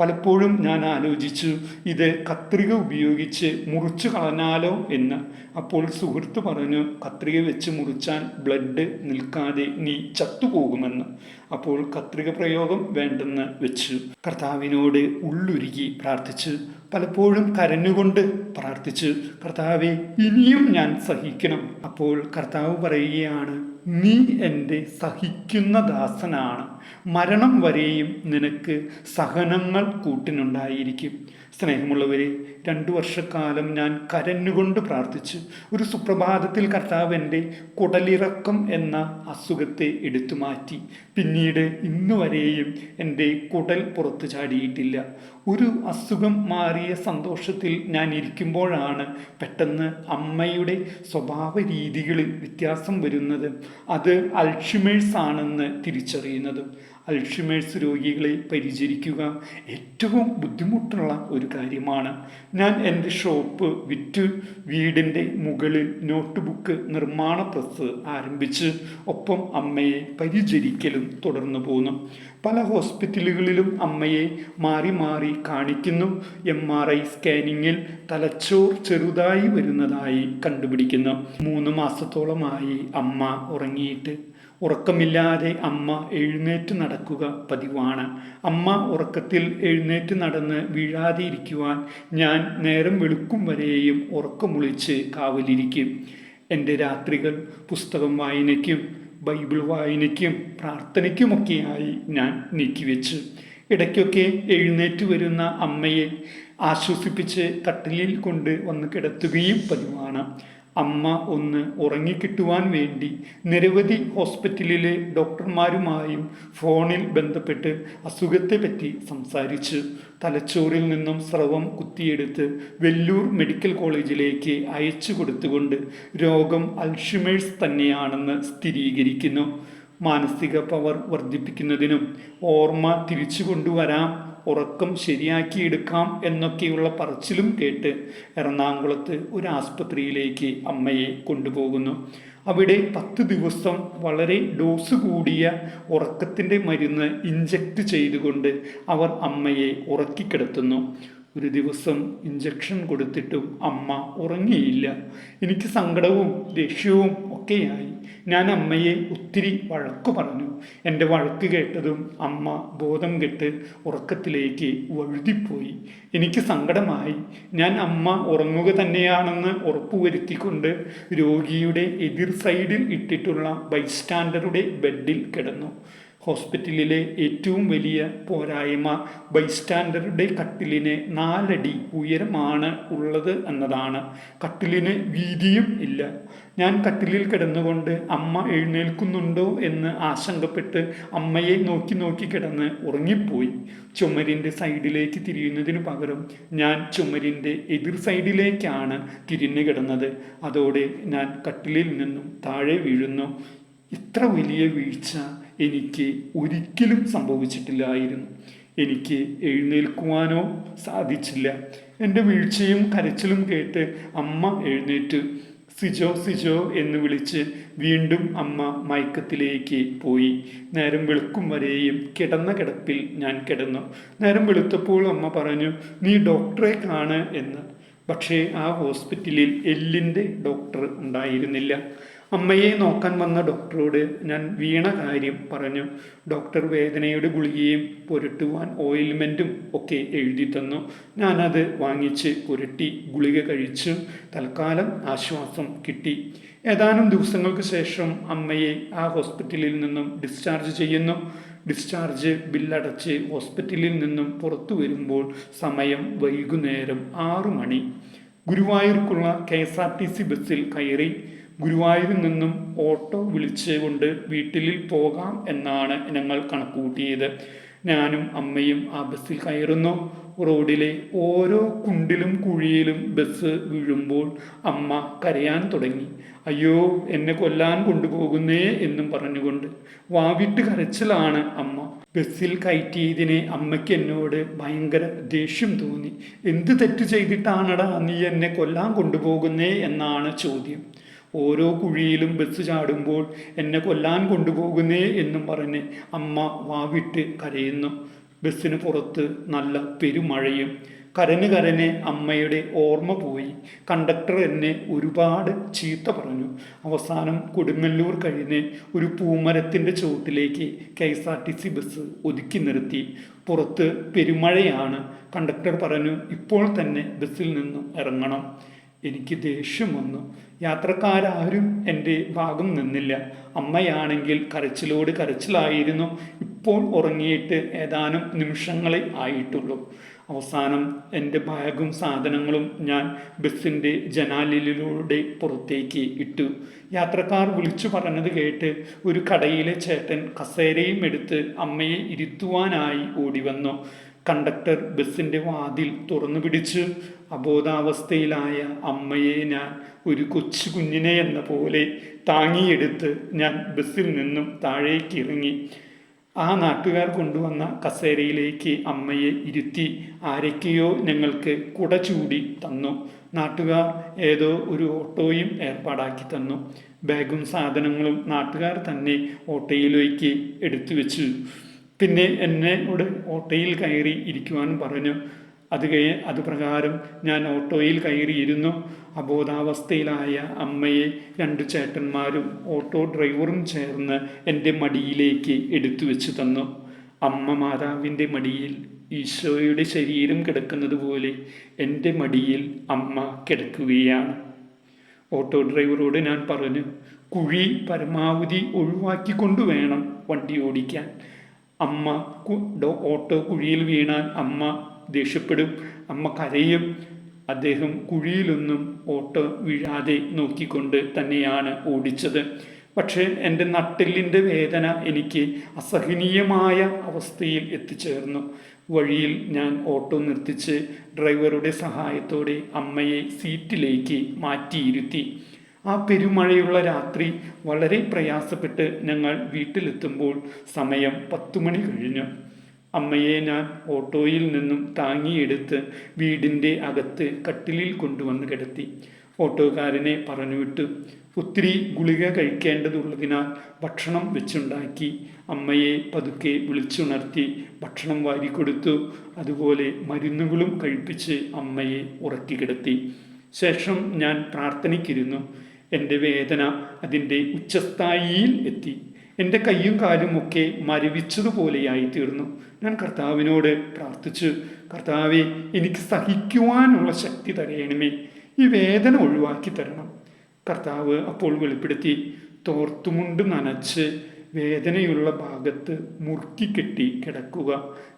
[SPEAKER 1] പലപ്പോഴും ഞാൻ ആലോചിച്ചു ഇത് കത്രിക ഉപയോഗിച്ച് മുറിച്ചു കളഞ്ഞാലോ എന്ന്. അപ്പോൾ സുഹൃത്ത് പറഞ്ഞു കത്രിക വെച്ച് മുറിച്ചാൽ ബ്ലഡ് നിൽക്കാതെ നീ ചത്തുപോകുമെന്ന്. അപ്പോൾ കത്രിക പ്രയോഗം വേണ്ടെന്ന് വെച്ചു. കർത്താവിനോട് ഉള്ളുരുകി പ്രാർത്ഥിച്ചു പലപ്പോഴും കരഞ്ഞുകൊണ്ട് പ്രാർത്ഥിച്ചു കർത്താവെ ഇനിയും ഞാൻ സഹിക്കണം. അപ്പോൾ കർത്താവ് പറയുകയാണ് നീ എന്റെ സഹിക്കുന്ന ദാസനാണ്. മരണം വരെയും നിനക്ക് സഹനങ്ങൾ കൂട്ടിനുണ്ടായിരിക്കും. സ്നേഹമുള്ളവരെ രണ്ടു വർഷക്കാലം ഞാൻ കരഞ്ഞുകൊണ്ട് പ്രാർത്ഥിച്ചു ഒരു സുപ്രഭാതത്തിൽ കർത്താവ് എന്റെ കുടലിറക്കം എന്ന അസുഖത്തെ എടുത്തു മാറ്റി. പിന്നീട് ഇന്നുവരെയും എന്റെ കുടൽ പുറത്തു ചാടിയിട്ടില്ല. ഒരു അസുഖം മാറിയ സന്തോഷത്തിൽ ഞാൻ ഇരിക്കുമ്പോഴാണ് പെട്ടെന്ന് അമ്മയുടെ സ്വഭാവ രീതികളിൽ വ്യത്യാസം വരുന്നത്. അത് അൾഷിമേഴ്സ് ആണെന്ന് തിരിച്ചറിയുന്നതും അൾഷിമേഴ്സ് രോഗികളെ പരിചരിക്കുക ഏറ്റവും ബുദ്ധിമുട്ടുള്ള ഒരു കാര്യമാണ്. ഞാൻ എന്റെ ഷോപ്പ് വിറ്റ് വീടിന്റെ മുകളിൽ നോട്ട്ബുക്ക് നിർമ്മാണ പ്രസ് ആരംഭിച്ച് ഒപ്പം അമ്മയെ പരിചരിക്കലും തുടർന്നു പോന്നു. പല ഹോസ്പിറ്റലുകളിലും അമ്മയെ മാറി മാറി കാണിക്കുന്നു. എം ആർ ഐ സ്കാനിങ്ങിൽ തലച്ചോർ ചെറുതായി വരുന്നതായി കണ്ടുപിടിക്കുന്നു. മൂന്ന് മാസത്തോളമായി അമ്മ ഉറങ്ങിയിട്ട് ഉറക്കമില്ലാതെ അമ്മ എഴുന്നേറ്റ് നടക്കുക പതിവാണ്. അമ്മ ഉറക്കത്തിൽ എഴുന്നേറ്റ് നടന്ന് വീഴാതെ ഇരിക്കുവാൻ ഞാൻ നേരം വെളുക്കും വരെയും ഉറക്കമൊളിച്ച് കാവലിരിക്കും. എന്റെ രാത്രികൾ പുസ്തകം വായനയ്ക്കും ബൈബിൾ വായനയ്ക്കും പ്രാർത്ഥനയ്ക്കുമൊക്കെയായി ഞാൻ നീക്കിവെച്ചു. ഇടയ്ക്കൊക്കെ എഴുന്നേറ്റ് വരുന്ന അമ്മയെ ആശ്വസിപ്പിച്ച് കട്ടിലിൽ കൊണ്ട് വന്ന് കിടത്തുകയും പതിവാണ്. അമ്മ ഒന്ന് ഉറങ്ങിക്കിട്ടുവാൻ വേണ്ടി നിരവധി ഹോസ്പിറ്റലിലെ ഡോക്ടർമാരുമായും ഫോണിൽ ബന്ധപ്പെട്ട് അസുഖത്തെപ്പറ്റി സംസാരിച്ചു. തലച്ചോറിൽ നിന്നും സ്രവം കുത്തിയെടുത്ത് വെല്ലൂർ മെഡിക്കൽ കോളേജിലേക്ക് അയച്ചു കൊടുത്തുകൊണ്ട് രോഗം അൽഷിമേഴ്സ് തന്നെയാണെന്ന് സ്ഥിരീകരിക്കുന്നു. മാനസിക പവർ വർദ്ധിപ്പിക്കുന്നതിനും ഓർമ്മ തിരിച്ചു കൊണ്ടുവരാം ഉറക്കം ശരിയാക്കിയെടുക്കാം എന്നൊക്കെയുള്ള പറച്ചിലും കേട്ട് എറണാകുളത്ത് ഒരു ആസ്പത്രിയിലേക്ക് അമ്മയെ കൊണ്ടുപോകുന്നു. അവിടെ പത്ത് ദിവസം വളരെ ഡോസ് കൂടിയ ഉറക്കത്തിന്റെ മരുന്ന് ഇഞ്ചക്ട് ചെയ്തുകൊണ്ട് അവർ അമ്മയെ ഉറക്കിക്കിടത്തുന്നു. ഒരു ദിവസം ഇഞ്ചക്ഷൻ കൊടുത്തിട്ടും അമ്മ ഉറങ്ങിയില്ല. എനിക്ക് സങ്കടവും ദേഷ്യവും ഒക്കെയായി. ഞാൻ അമ്മയെ ഒത്തിരി വഴക്കു പറഞ്ഞു. എന്റെ വഴക്ക് കേട്ടതും അമ്മ ബോധം കെട്ട് ഉറക്കത്തിലേക്ക് വഴുതിപ്പോയി. എനിക്ക് സങ്കടമായി. ഞാൻ അമ്മ ഉറങ്ങുക തന്നെയാണെന്ന് ഉറപ്പുവരുത്തിക്കൊണ്ട് രോഗിയുടെ എതിർ സൈഡിൽ ഇട്ടിട്ടുള്ള ബൈസ്റ്റാൻഡറുടെ ബെഡിൽ കിടന്നു. ഹോസ്പിറ്റലിലെ ഏറ്റവും വലിയ പോരായ്മ ബൈസ്റ്റാൻഡറുടെ കട്ടിലിന് നാലടി ഉയരമാണ് ഉള്ളത് എന്നതാണ്. കട്ടിലിന് വീതിയും ഇല്ല. ഞാൻ കട്ടിലിൽ കിടന്നുകൊണ്ട് അമ്മ എഴുന്നേൽക്കുന്നുണ്ടോ എന്ന് ആശങ്കപ്പെട്ട് അമ്മയെ നോക്കി നോക്കി കിടന്ന് ഉറങ്ങിപ്പോയി. ചുമരിന്റെ സൈഡിലേക്ക് തിരിയുന്നതിന് പകരം ഞാൻ ചുമരിന്റെ എതിർ സൈഡിലേക്കാണ് തിരിഞ്ഞു കിടന്നത്. അതോടെ ഞാൻ കട്ടിലിൽ നിന്നും താഴെ വീഴുന്നു. ഇത്ര വലിയ വീഴ്ച എനിക്ക് ഒരിക്കലും സംഭവിച്ചിട്ടില്ലായിരുന്നു. എനിക്ക് എഴുന്നേൽക്കുവാനോ സാധിച്ചില്ല. എന്റെ വീഴ്ചയും കരച്ചിലും കേട്ട് അമ്മ എഴുന്നേറ്റ്. സിജോ സിജോ എന്ന് വിളിച്ച് വീണ്ടും അമ്മ മയക്കത്തിലേക്ക് പോയി. നേരം വെളുക്കും വരെയും കിടന്ന കിടപ്പിൽ ഞാൻ കിടന്നു. നേരം വെളുത്തപ്പോൾ അമ്മ പറഞ്ഞു നീ ഡോക്ടറെ കാണ് എന്ന്. പക്ഷേ ആ ഹോസ്പിറ്റലിൽ എല്ലിന്റെ ഡോക്ടർ ഉണ്ടായിരുന്നില്ല. അമ്മയെ നോക്കാൻ വന്ന ഡോക്ടറോട് ഞാൻ വീണ കാര്യം പറഞ്ഞു. ഡോക്ടർ വേദനയുടെ ഗുളികയും പുരട്ടുവാൻ ഓയിൽമെന്റും ഒക്കെ എഴുതി തന്നു. ഞാനത് വാങ്ങിച്ച് പുരട്ടി ഗുളിക കഴിച്ചു. തൽക്കാലം ആശ്വാസം കിട്ടി. ഏതാനും ദിവസങ്ങൾക്ക് ശേഷം അമ്മയെ ആ ഹോസ്പിറ്റലിൽ നിന്നും ഡിസ്ചാർജ് ചെയ്യുന്നു. ഡിസ്ചാർജ് ബില്ലടച്ച് ഹോസ്പിറ്റലിൽ നിന്നും പുറത്തു വരുമ്പോൾ സമയം വൈകുന്നേരം ആറു മണി. ഗുരുവായൂർക്കുള്ള K S R T C ബസ്സിൽ കയറി ഗുരുവായൂരിൽ നിന്നും ഓട്ടോ വിളിച്ചുകൊണ്ട് വീട്ടിലിൽ പോകാം എന്നാണ് ഞങ്ങൾ കണക്കുകൂട്ടിയത്. ഞാനും അമ്മയും ആ ബസ്സിൽ കയറുന്നു. റോഡിലെ ഓരോ കുണ്ടിലും കുഴിയിലും ബസ് വീഴുമ്പോൾ അമ്മ കരയാൻ തുടങ്ങി. അയ്യോ എന്നെ കൊല്ലാൻ കൊണ്ടുപോകുന്നേ എന്നും പറഞ്ഞുകൊണ്ട് വാവിട്ട് കരച്ചിലാണ് അമ്മ. ബസ്സിൽ കയറ്റിയതിനെ അമ്മയ്ക്ക് എന്നോട് ഭയങ്കര ദേഷ്യം തോന്നി. എന്ത് തെറ്റ് ചെയ്തിട്ടാണടാ നീ എന്നെ കൊല്ലാൻ കൊണ്ടുപോകുന്നേ എന്നാണ് ചോദ്യം. ഓരോ കുഴിയിലും ബസ് ചാടുമ്പോൾ എന്നെ കൊല്ലാൻ കൊണ്ടുപോകുന്നേ എന്നും പറഞ്ഞ് അമ്മ വാവിട്ട് കരയുന്നു. ബസ്സിന് പുറത്ത് നല്ല പെരുമഴയും. കരന് കരനെ അമ്മയുടെ ഓർമ്മ പോയി. കണ്ടക്ടർ എന്നെ ഒരുപാട് ചീത്ത പറഞ്ഞു. അവസാനം കൊടുങ്ങല്ലൂർ കഴിഞ്ഞ് ഒരു പൂമരത്തിന്റെ ചുവട്ടിലേക്ക് K S R T C bus ഒതുക്കി നിർത്തി. പുറത്ത് പെരുമഴയാണ്. കണ്ടക്ടർ പറഞ്ഞു ഇപ്പോൾ തന്നെ ബസ്സിൽ നിന്നും ഇറങ്ങണം. എനിക്ക് ദേഷ്യം വന്നു. യാത്രക്കാരാരും എന്റെ ഭാഗം നിന്നില്ല. അമ്മയാണെങ്കിൽ കരച്ചിലോട് കരച്ചിലായിരുന്നു. ഇപ്പോൾ ഉറങ്ങിയിട്ട് ഏതാനും നിമിഷങ്ങളെ ആയിട്ടുള്ളൂ. അവസാനം എന്റെ ബാഗും സാധനങ്ങളും ഞാൻ ബസ്സിന്റെ ജനാലിലൂടെ പുറത്തേക്ക് ഇട്ടു. യാത്രക്കാർ വിളിച്ചു പറഞ്ഞത് കേട്ട് ഒരു കടയിലെ ചേട്ടൻ കസേരയും എടുത്ത് അമ്മയെ ഇരുത്തുവാനായി ഓടി വന്നു കണ്ടക്ടർ ബസ്സിന്റെ വാതിൽ തുറന്നു പിടിച്ച് അബോധാവസ്ഥയിലായ അമ്മയെ ഞാൻ ഒരു കൊച്ചു കുഞ്ഞിനെ എന്ന പോലെ താങ്ങിയെടുത്ത് ഞാൻ ബസ്സിൽ നിന്നും താഴേക്ക് ഇറങ്ങി. ആ നാട്ടുകാർ കൊണ്ടുവന്ന കസേരയിലേക്ക് അമ്മയെ ഇരുത്തി ആരൊക്കെയോ ഞങ്ങൾക്ക് കുട ചൂടി തന്നു. നാട്ടുകാർ ഏതോ ഒരു ഓട്ടോയും ഏർപ്പാടാക്കി തന്നു. ബാഗും സാധനങ്ങളും നാട്ടുകാർ തന്നെ ഓട്ടോയിലേക്ക് എടുത്തു വെച്ചു പിന്നെ എന്നോട് ഓട്ടോയിൽ കയറി ഇരിക്കുവാൻ പറഞ്ഞു. അത് കഴി അത് പ്രകാരം ഞാൻ ഓട്ടോയിൽ കയറിയിരുന്നു. അബോധാവസ്ഥയിലായ അമ്മയെ രണ്ട് ചേട്ടന്മാരും ഓട്ടോ ഡ്രൈവറും ചേർന്ന് എന്റെ മടിയിലേക്ക് എടുത്തു വെച്ച് തന്നു. അമ്മ മാതാവിന്റെ മടിയിൽ ഈശോയുടെ ശരീരം കിടക്കുന്നത് പോലെ എന്റെ മടിയിൽ അമ്മ കിടക്കുകയാണ്. ഓട്ടോ ഡ്രൈവറോട് ഞാൻ പറഞ്ഞു കുഴി പരമാവധി ഒഴിവാക്കിക്കൊണ്ട് വേണം വണ്ടി ഓടിക്കാൻ. അമ്മ ഓട്ടോ കുഴിയിൽ വീണാൽ അമ്മ ദേഷ്യപ്പെടും. അമ്മ കരയും. അദ്ദേഹം കുഴിയിലൊന്നും ഓട്ടോ വീഴാതെ നോക്കിക്കൊണ്ട് തന്നെയാണ് ഓടിച്ചത്. പക്ഷേ എന്റെ നട്ടെല്ലിന്റെ വേദന എനിക്ക് അസഹനീയമായ അവസ്ഥയിൽ എത്തിച്ചേർന്നു. വഴിയിൽ ഞാൻ ഓട്ടോ നിർത്തിച്ച് ഡ്രൈവറുടെ സഹായത്തോടെ അമ്മയെ സീറ്റിലേക്ക് മാറ്റിയിരുത്തി. ആ പെരുമഴയുള്ള രാത്രി വളരെ പ്രയാസപ്പെട്ട് ഞങ്ങൾ വീട്ടിലെത്തുമ്പോൾ സമയം പത്തു മണി കഴിഞ്ഞു. അമ്മയെ ഞാൻ ഓട്ടോയിൽ നിന്നും താങ്ങിയെടുത്ത് വീടിന്റെ അകത്ത് കട്ടിലിൽ കൊണ്ടുവന്ന് കിടത്തി. ഓട്ടോക്കാരനെ പറഞ്ഞുവിട്ടു ഒത്തിരി ഗുളിക കഴിക്കേണ്ടതുള്ളതിനാൽ ഭക്ഷണം വെച്ചുണ്ടാക്കി. അമ്മയെ പതുക്കെ വിളിച്ചുണർത്തി ഭക്ഷണം വാരിക്കൊടുത്തു. അതുപോലെ മരുന്നുകളും കഴിപ്പിച്ച് അമ്മയെ ഉറക്കി കിടത്തി. ശേഷം ഞാൻ പ്രാർത്ഥനയ്ക്കിരുന്നു. എന്റെ വേദന അതിന്റെ ഉച്ചസ്ഥായിയിൽ എത്തി. എന്റെ കയ്യും കാലും ഒക്കെ മരവിച്ചതുപോലെയായി തീർന്നു ഞാൻ കർത്താവിനോട് പ്രാർത്ഥിച്ചു കർത്താവെ എനിക്ക് സഹിക്കുവാനുള്ള ശക്തി തരയണമേ ഈ വേദന ഒഴിവാക്കി തരണം. കർത്താവ് അപ്പോൾ വെളിപ്പെടുത്തി തോർത്തുമുണ്ട് നനച്ച് വേദനയുള്ള ഭാഗത്ത് മുറുക്കിക്കെട്ടി കിടക്കുക.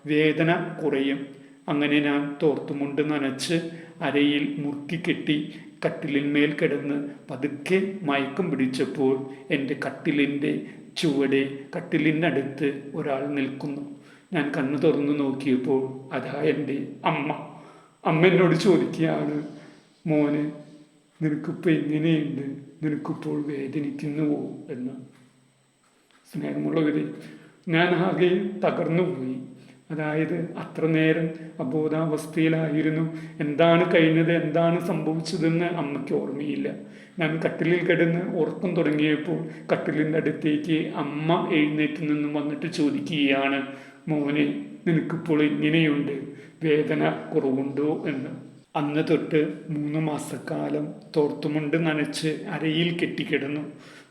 [SPEAKER 1] വേദന കുറയും. അങ്ങനെ ഞാൻ തോർത്തുമുണ്ട് നനച്ച് അരയിൽ മുറുക്കി കെട്ടി കട്ടിലിന്മേൽ കിടന്ന് പതുക്കെ മയക്കം പിടിച്ചപ്പോൾ എന്റെ കട്ടിലിന്റെ ചുവടെ കട്ടിലിനടുത്ത് ഒരാൾ നിൽക്കുന്നു. ഞാൻ കണ്ണു തുറന്നു നോക്കിയപ്പോൾ അതാ എന്റെ അമ്മ. അമ്മ എന്നോട് ചോദിക്കുകയാണ് മോന് നിനക്കിപ്പോൾ എങ്ങനെയുണ്ട്? നിനക്കിപ്പോൾ വേദനിക്കുന്നുവോ? എന്ന്. സ്നേഹമുള്ളവരെ ഞാൻ ആകെ തകർന്നുപോയി. അതായത് അത്ര നേരം അബോധാവസ്ഥയിലായിരുന്നു. എന്താണ് കഴിഞ്ഞത്? എന്താണ് സംഭവിച്ചതെന്ന് അമ്മയ്ക്ക് ഓർമ്മയില്ല. ഞാൻ കട്ടിലിൽ കിടന്ന് ഉറക്കം തുടങ്ങിയപ്പോൾ കട്ടിലിന്റെ അടുത്തേക്ക് അമ്മ എഴുന്നേറ്റ് നിന്നും വന്നിട്ട് ചോദിക്കുകയാണ് മോനെ നിനക്കിപ്പോൾ എങ്ങനെയുണ്ട്? വേദന കുറവുണ്ടോ എന്ന്? അന്ന് തൊട്ട് മൂന്ന് മാസക്കാലം തോർത്തുമുണ്ട് നനച്ച് അരയിൽ കെട്ടിക്കിടന്നു.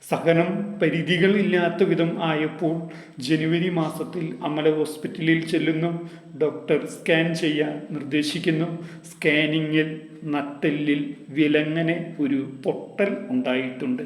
[SPEAKER 1] സഹനം പരിധികളില്ലാത്ത വിധം ആയപ്പോൾ ജനുവരി മാസത്തിൽ അമല ഹോസ്പിറ്റലിൽ ചെല്ലുന്നു. ഡോക്ടർ സ്കാൻ ചെയ്യാൻ നിർദ്ദേശിക്കുന്നു. സ്കാനിങ്ങിൽ നട്ടെല്ലിൽ വിലങ്ങനെ ഒരു പൊട്ടൽ ഉണ്ടായിട്ടുണ്ട്.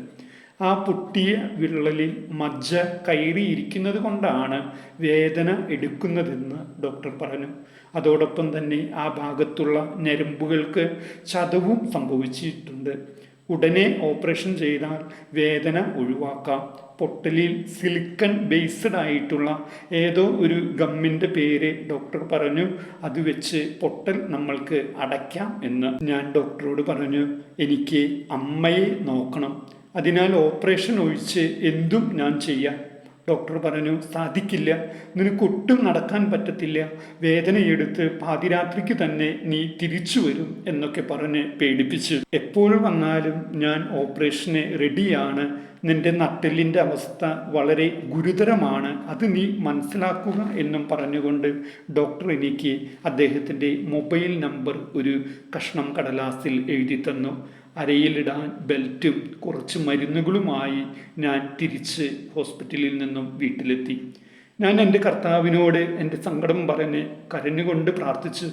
[SPEAKER 1] ആ പൊട്ടിയ വിള്ളലിൽ മജ്ജ കയറിയിരിക്കുന്നത് കൊണ്ടാണ് വേദന എടുക്കുന്നതെന്ന് ഡോക്ടർ പറഞ്ഞു. അതോടൊപ്പം തന്നെ ആ ഭാഗത്തുള്ള ഞരമ്പുകൾക്ക് ചതവും സംഭവിച്ചിട്ടുണ്ട്. ഉടനെ ഓപ്പറേഷൻ ചെയ്താൽ വേദന ഒഴിവാക്കാം. പൊട്ടലിൽ സിലിക്കൺ ബേസ്ഡ് ആയിട്ടുള്ള ഏതോ ഒരു ഗമ്മിന്റെ പേര് ഡോക്ടർ പറഞ്ഞു. അത് വെച്ച് പൊട്ടൽ നമ്മൾക്ക് അടയ്ക്കാം എന്ന് ഞാൻ ഡോക്ടറോട് പറഞ്ഞു. എനിക്ക് അമ്മയെ നോക്കണം. അതിനാൽ ഓപ്പറേഷൻ ഒഴിച്ച് എന്തും ഞാൻ ചെയ്യാം. ഡോക്ടർ പറഞ്ഞു സാധിക്കില്ല. നിനക്കൊട്ടും നടക്കാൻ പറ്റത്തില്ല. വേദനയെടുത്ത് പാതിരാത്രിക്ക് തന്നെ നീ തിരിച്ചു വരും എന്നൊക്കെ പറഞ്ഞ് പേടിപ്പിച്ചു. എപ്പോൾ വന്നാലും ഞാൻ ഓപ്പറേഷന് റെഡിയാണ്. നിന്റെ നട്ടെല്ലിന്റെ അവസ്ഥ വളരെ ഗുരുതരമാണ്. അത് നീ മനസ്സിലാക്കുക എന്നും പറഞ്ഞുകൊണ്ട് ഡോക്ടർ എനിക്ക് അദ്ദേഹത്തിന്റെ മൊബൈൽ നമ്പർ ഒരു കഷ്ണം കടലാസിൽ എഴുതി തന്നു അരയിലിടാൻ ബെൽറ്റും കുറച്ച് മരുന്നുകളുമായി ഞാൻ തിരിച്ച് ഹോസ്പിറ്റലിൽ നിന്നും വീട്ടിലെത്തി. ഞാൻ എന്റെ കർത്താവിനോട് എന്റെ സങ്കടം പറഞ്ഞ് കരഞ്ഞുകൊണ്ട് പ്രാർത്ഥിച്ചു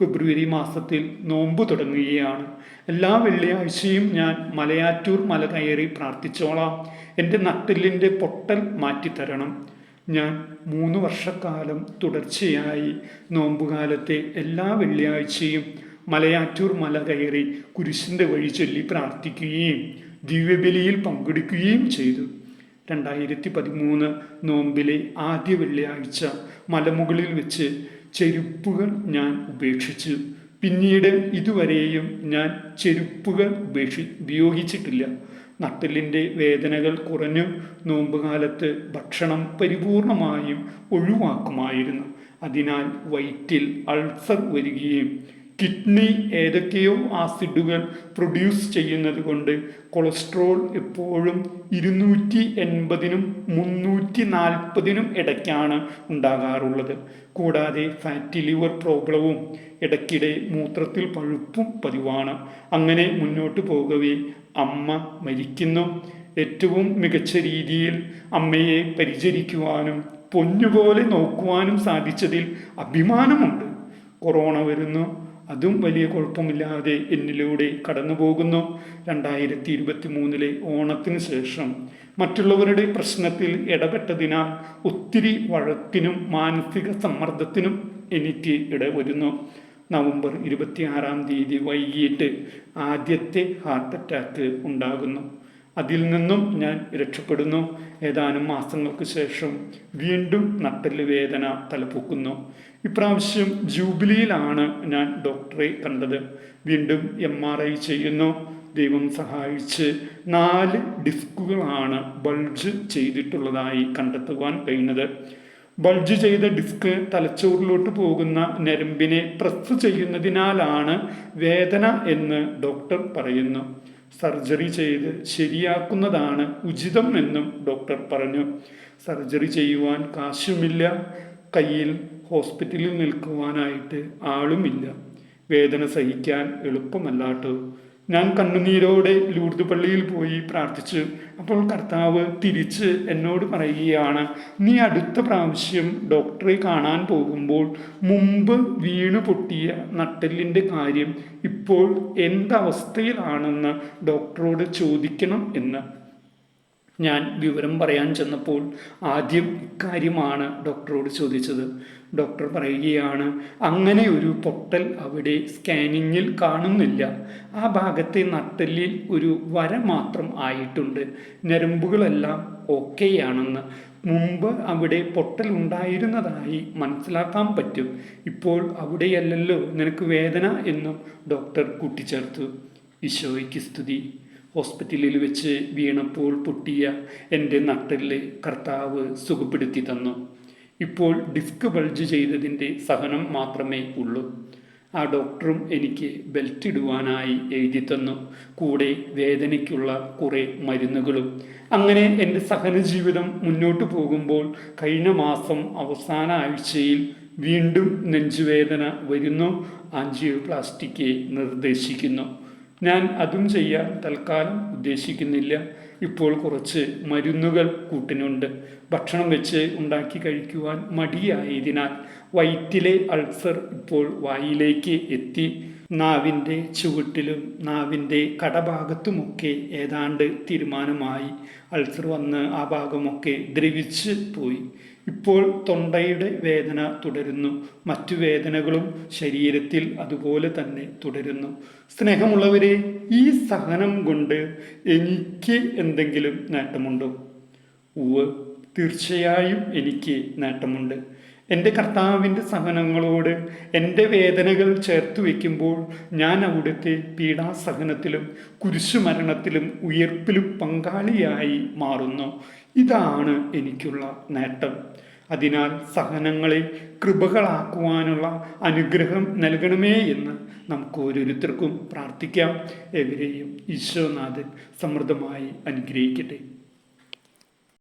[SPEAKER 1] ഫെബ്രുവരി മാസത്തിൽ നോമ്പ് തുടങ്ങുകയാണ്. എല്ലാ വെള്ളിയാഴ്ചയും ഞാൻ മലയാറ്റൂർ മല കയറി പ്രാർത്ഥിച്ചോളാം. എന്റെ നട്ടിലിന്റെ പൊട്ടൽ മാറ്റിത്തരണം. ഞാൻ മൂന്ന് വർഷക്കാലം തുടർച്ചയായി നോമ്പുകാലത്തെ എല്ലാ വെള്ളിയാഴ്ചയും മലയാറ്റൂർ മല കയറി കുരിശിന്റെ വഴി ചൊല്ലി പ്രാർത്ഥിക്കുകയും ദിവ്യബലിയിൽ പങ്കെടുക്കുകയും ചെയ്തു. രണ്ടായിരത്തി പതിമൂന്ന് നോമ്പിലെ ആദ്യ വെള്ളിയാഴ്ച മലമുകളിൽ വെച്ച് ചെരുപ്പുകൾ ഞാൻ ഉപേക്ഷിച്ചു. പിന്നീട് ഇതുവരെയും ഞാൻ ചെരുപ്പുകൾ ഉപേക്ഷി ഉപയോഗിച്ചിട്ടില്ല. നട്ടലിന്റെ വേദനകൾ കുറഞ്ഞു നോമ്പുകാലത്ത് ഭക്ഷണം പരിപൂർണമായും ഒഴിവാക്കുമായിരുന്നു. അതിനാൽ വയറ്റിൽ അൾസർ വരികയും കിഡ്നി ഏതൊക്കെയോ ആസിഡുകൾ പ്രൊഡ്യൂസ് ചെയ്യുന്നത് കൊണ്ട് കൊളസ്ട്രോൾ എപ്പോഴും ഇരുന്നൂറ്റി എൺപതിനും മുന്നൂറ്റി നാൽപ്പതിനും ഇടയ്ക്കാണ് ഉണ്ടാകാറുള്ളത്. കൂടാതെ ഫാറ്റി ലിവർ പ്രോബ്ലവും ഇടയ്ക്കിടെ മൂത്രത്തിൽ പഴുപ്പും പതിവാണ്. അങ്ങനെ മുന്നോട്ട് പോകവേ അമ്മ മരിക്കുന്നു. ഏറ്റവും മികച്ച രീതിയിൽ അമ്മയെ പരിചരിക്കുവാനും പൊന്നുപോലെ നോക്കുവാനും സാധിച്ചതിൽ അഭിമാനമുണ്ട്. കൊറോണ വരുന്നു. അതും വലിയ കുഴപ്പമില്ലാതെ എന്നിലൂടെ കടന്നു പോകുന്നു രണ്ടായിരത്തി ഇരുപത്തി മൂന്നിലെ ഓണത്തിന് ശേഷം മറ്റുള്ളവരുടെ പ്രശ്നത്തിൽ ഇടപെട്ടതിനാൽ ഒത്തിരി വഴക്കിനും മാനസിക സമ്മർദ്ദത്തിനും എനിക്ക് ഇടവരുന്നു. നവംബർ ഇരുപത്തിയാറാം തീയതി വൈകിട്ട് ആദ്യത്തെ ഹാർട്ട് അറ്റാക്ക് ഉണ്ടാകുന്നു. അതിൽ നിന്നും ഞാൻ രക്ഷപ്പെടുന്നു. ഏതാനും മാസങ്ങൾക്ക് ശേഷം വീണ്ടും നട്ടൽ വേദന തലപൊക്കുന്നു. ഇപ്രാവശ്യം ജൂബിലിയിലാണ് ഞാൻ ഡോക്ടറെ കണ്ടത്. വീണ്ടും എം ആർ ഐ ചെയ്യുന്നു. ദൈവം സഹായിച്ച് നാല് ഡിസ്കുകളാണ് ബൾജ് ചെയ്തിട്ടുള്ളതായി കണ്ടെത്തുവാൻ കഴിഞ്ഞത്. ബൾജ് ചെയ്ത ഡിസ്ക് തലച്ചോറിലോട്ട് പോകുന്ന ഞരമ്പിനെ പ്രസ് ചെയ്യുന്നതിനാലാണ് വേദന എന്ന് ഡോക്ടർ പറയുന്നു. സർജറി ചെയ്ത് ശരിയാക്കുന്നതാണ് ഉചിതം എന്നും ഡോക്ടർ പറഞ്ഞു. സർജറി ചെയ്യുവാൻ കാശുമില്ല. കയ്യിൽ ഹോസ്പിറ്റലിൽ നിൽക്കുവാനായിട്ട് ആളുമില്ല. വേദന സഹിക്കാൻ എളുപ്പമല്ലാട്ടോ. ഞാൻ കണ്ണുനീരോടെ ലൂർദ് പള്ളിയിൽ പോയി പ്രാർത്ഥിച്ചു. അപ്പോൾ കർത്താവ് തിരിച്ച് എന്നോട് പറയുകയാണ് നീ അടുത്ത പ്രാവശ്യം ഡോക്ടറെ കാണാൻ പോകുമ്പോൾ മുമ്പ് വീണു പൊട്ടിയ നട്ടെല്ലിന്റെ കാര്യം ഇപ്പോൾ എന്തവസ്ഥയിലാണെന്ന് ഡോക്ടറോട് ചോദിക്കണം എന്ന്. ഞാൻ വിവരം പറയാൻ ചെന്നപ്പോൾ ആദ്യം ഇക്കാര്യമാണ് ഡോക്ടറോട് ചോദിച്ചത്. ഡോക്ടർ പറയുകയാണ് അങ്ങനെ ഒരു പൊട്ടൽ അവിടെ സ്കാനിങ്ങിൽ കാണുന്നില്ല. ആ ഭാഗത്തെ നട്ടെല്ലിൽ ഒരു വര മാത്രം ആയിട്ടുണ്ട്. ഞരമ്പുകളെല്ലാം ഓക്കെയാണെന്ന്. മുമ്പ് അവിടെ പൊട്ടൽ ഉണ്ടായിരുന്നതായി മനസ്സിലാക്കാൻ പറ്റും. ഇപ്പോൾ അവിടെയല്ലല്ലോ നിനക്ക് വേദന എന്നും ഡോക്ടർ കൂട്ടിച്ചേർത്തു. ഈശോയ്ക്ക് സ്തുതി. ഹോസ്പിറ്റലിൽ വെച്ച് വീണപ്പോൾ പൊട്ടിയ എന്റെ നട്ടൽ കർത്താവ് സുഖപ്പെടുത്തി തന്നു. ഇപ്പോൾ ഡിസ്ക് ബൾജ് ചെയ്തതിന്റെ സഹനം മാത്രമേ ഉള്ളൂ. ആ ഡോക്ടറും എനിക്ക് ബെൽറ്റ് ഇടുവാനായി എഴുതി തന്നു. കൂടെ വേദനയ്ക്കുള്ള കുറേ മരുന്നുകളും. അങ്ങനെ എന്റെ സഹന ജീവിതം മുന്നോട്ട് പോകുമ്പോൾ കഴിഞ്ഞ മാസം അവസാന ആഴ്ചയിൽ വീണ്ടും നെഞ്ചുവേദന വരുന്നു. ആൻജിയോപ്ലാസ്റ്റിക്ക് നിർദ്ദേശിക്കുന്നു. ഞാൻ അതും ചെയ്യാൻ തൽക്കാലം ഉദ്ദേശിക്കുന്നില്ല. ഇപ്പോൾ കുറച്ച് മരുന്നുകൾ കൂട്ടിനുണ്ട്. ഭക്ഷണം വെച്ച് ഉണ്ടാക്കി കഴിക്കുവാൻ മടിയായതിനാൽ വയറ്റിലെ അൾസർ ഇപ്പോൾ വായിലേക്ക് എത്തി. നാവിന്റെ ചുവട്ടിലും നാവിന്റെ കടഭാഗത്തുമൊക്കെ ഏതാണ്ട് തീരുമാനമായി. അൾസർ വന്ന് ആ ഭാഗമൊക്കെ ദ്രവിച്ച് പോയി. ഇപ്പോൾ തൊണ്ടയുടെ വേദന തുടരുന്നു. മറ്റു വേദനകളും ശരീരത്തിൽ അതുപോലെ തന്നെ തുടരുന്നു. സ്നേഹമുള്ളവരെ ഈ സഹനം കൊണ്ട് എനിക്ക് എന്തെങ്കിലും നേട്ടമുണ്ടോ? ഉവ് തീർച്ചയായും എനിക്ക് നേട്ടമുണ്ട്. എന്റെ കർത്താവിന്റെ സഹനങ്ങളോട് എന്റെ വേദനകൾ ചേർത്ത് വയ്ക്കുമ്പോൾ ഞാൻ അവിടുത്തെ പീഡാസഹനത്തിലും കുരിശുമരണത്തിലും ഉയർപ്പിലും പങ്കാളിയായി മാറുന്നു. ഇതാണ് എനിക്കുള്ള നേട്ടം. അതിനാൽ സഹനങ്ങളെ കൃപകളാക്കുവാനുള്ള അനുഗ്രഹം നൽകണമേ എന്ന് നമുക്ക് ഓരോരുത്തർക്കും പ്രാർത്ഥിക്കാം. എവരെയും ഈശോനാഥൻ സമൃദ്ധമായി അനുഗ്രഹിക്കട്ടെ.